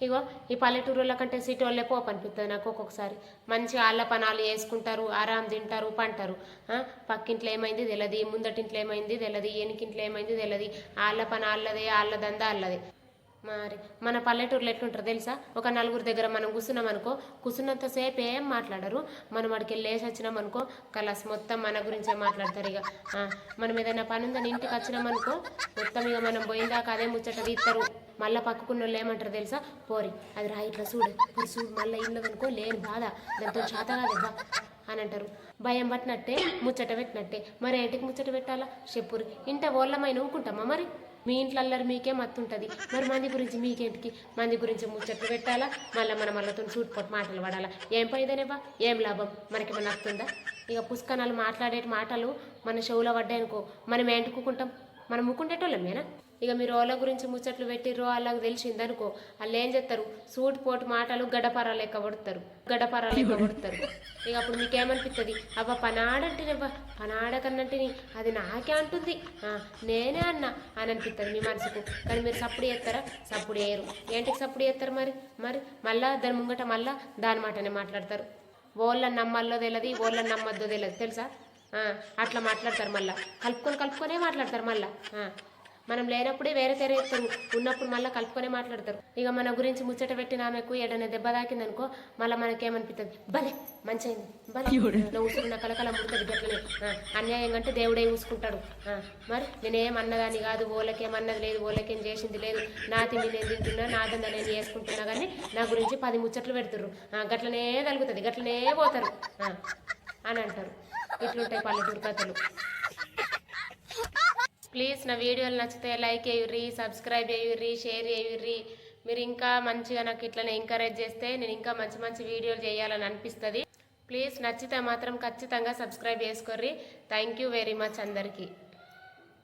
ఇగో ఈ పల్లెటూరుల కంటే సిటీ వాళ్ళే పోపు అనిపిస్తుంది నాకు ఒక్కొక్కసారి. మంచిగా ఆళ్ళ పనాలు వేసుకుంటారు ఆరాం తింటారు పంటారు. పక్కింట్లో ఏమైంది తెలియదు ముందటింట్లో ఏమైంది తెలియదు ఎనికింట్లో ఏమైంది తెలియదు ఆళ్ళ పని ఆళ్ళదే ఆళ్ళ దందా ఆళ్ళదే. మరి మన పల్లెటూరులో ఎట్లుంటారు తెలుసా? ఒక నలుగురు దగ్గర మనం కూర్చున్నాం అనుకో కూర్చున్నంతసేపు ఏం మాట్లాడరు. మనం వాడికి లేచి వచ్చినాం అనుకో కలాస్ మొత్తం మన గురించే మాట్లాడతారు ఇక. మనం ఏదైనా పని ఉందని ఇంటికి వచ్చినాం అనుకో మొత్తం ఇక మనం పోయిందాక అదే ముచ్చట తీస్తారు మళ్ళీ పక్కకున్న వాళ్ళు ఏమంటారు తెలుసా? పోరి అది రా ఇట్లా చూడు పోరి చూడు మళ్ళీ ఇల్లదనుకో లేని బాధ. దాంతో చేత కాదబ్బా అని అంటారు. భయం పట్టినట్టే ముచ్చట పెట్టినట్టే. మరి ఏంటికి ముచ్చట పెట్టాలా? చెప్పురు ఇంట ఓళ్ళమై నవ్వుకుంటామా మరి? మీ ఇంట్లో అల్లరి మీకే మత్తుంటుంది. మరి మంది గురించి మీకేంటికి? మంది గురించి ముచ్చట్లు పెట్టాలా? మళ్ళీ మన మళ్ళతో సూట్పోటు మాటలు పడాలా? ఏం పైదనేవా ఏం లాభం? మనకి మన వస్తుందా ఇక పుష్కనాలు మాట్లాడే మాటలు మన షోలో పడ్డాయనుకో మనం ఏంటుకుంటాం మనం ముక్కుండేటోళ్ళమేనా? ఇక మీరు వాళ్ళ గురించి ముచ్చట్లు పెట్టిర్రో వాళ్ళకి తెలిసిందనుకో వాళ్ళు ఏం చేస్తారు సూట్ పోటు మాటలు గడపర లెక్క పడతారు గడపర లెక్క పడతారు ఇక అప్పుడు మీకేమనిపిస్తుంది అబ్బా పనాడంటేనేవ్వా పనాడకన్నంటిని అది నాకే అంటుంది. నేనే అన్న అని అనిపిస్తుంది మీ మనసుకు. కానీ మీరు సప్పుడు చేస్తారా సప్పుడు చేయరు. ఏంటికి సప్పుడు చేస్తారు మరి? మరి మళ్ళా దాని ముంగట మళ్ళా దాని మాటనే మాట్లాడతారు. ఓళ్ళని నమ్మల్లో తెలియదు ఓళ్ళని నమ్మద్దో తెలియదు తెలుసా? అట్లా మాట్లాడతారు మళ్ళా. కలుపుకొని కలుపుకొనే మాట్లాడతారు మళ్ళా. మనం లేనప్పుడే వేరే తెర ఎత్తారు ఉన్నప్పుడు మళ్ళీ కలుపుకొనే మాట్లాడతారు. ఇక మన గురించి ముచ్చట పెట్టిన ఆమెకు ఏడైనా దెబ్బ తాకిందనుకో మళ్ళీ మనకేమనిపిస్తుంది భలే మంచైంది. భలే. ఊసుకున్న కలకల ముడుతుంది గట్లనే. అన్యాయం అంటే దేవుడే చూసుకుంటాడు మరి నేనేం అన్నదాన్ని కాదు ఓలకేం అన్నది లేదు ఓలకేం చేసింది లేదు. నా తిండి నేను తింటున్నా నా దంద నేను చేసుకుంటున్నా కానీ నా గురించి పది ముచ్చట్లు పెడుతుర్రు. ఆ, గట్లనే తలుగుతుంది గట్లనే పోతారు. అని అంటారు. ఇట్లుంటాయి పల్లెటూరు కథలు. ప్లీజ్ నా వీడియోలు నచ్చితే లైక్ చేయుర్రి సబ్స్క్రైబ్ చేయుర్రి షేర్ చేయుర్రి. మీరు ఇంకా మంచిగా నాకు ఇట్లనే ఎంకరేజ్ చేస్తే నేను ఇంకా మంచి మంచి వీడియోలు చేయాలని అనిపిస్తుంది. ప్లీజ్ నచ్చితే మాత్రం ఖచ్చితంగా సబ్స్క్రైబ్ చేసుకోర్రి. థ్యాంక్ యూ వెరీ మచ్ అందరికీ.